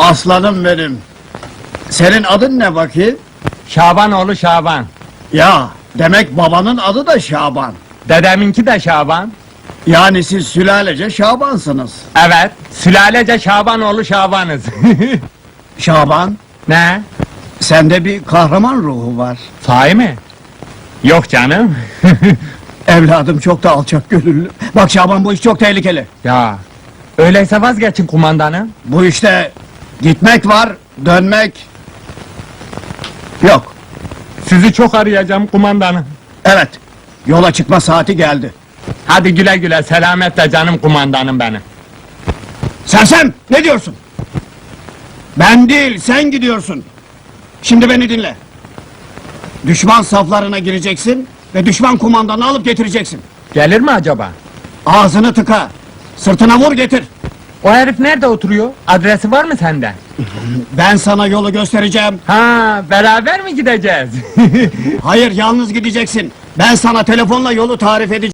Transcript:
Aslanım benim. Senin adın ne bakayım? Şabanoğlu Şaban. Ya, demek babanın adı da Şaban. Dedeminki de Şaban. Yani siz sülalece Şabansınız. Evet, sülalece Şabanoğlu Şabanız. Şaban, ne? sende bir kahraman ruhu var. Sahi mi? Yok canım. Evladım çok da alçak gönüllü. Bak Şaban bu iş çok tehlikeli. ya, öyleyse vazgeçin kumandanım. Bu işte gitmek var, dönmek yok. Sizi çok arayacağım kumandanım. Evet, yola çıkma saati geldi. Hadi güle güle selametle canım kumandanım benim. Sersem, ne diyorsun? Ben değil, sen gidiyorsun. Şimdi beni dinle. Düşman saflarına gireceksin ve düşman kumandanı alıp getireceksin. Gelir mi acaba? Ağzını tıka, sırtına vur getir. O herif nerede oturuyor? Adresi var mı sende? Ben sana yolu göstereceğim. Ha, beraber mi gideceğiz? Hayır, yalnız gideceksin. Ben sana telefonla yolu tarif edeceğim.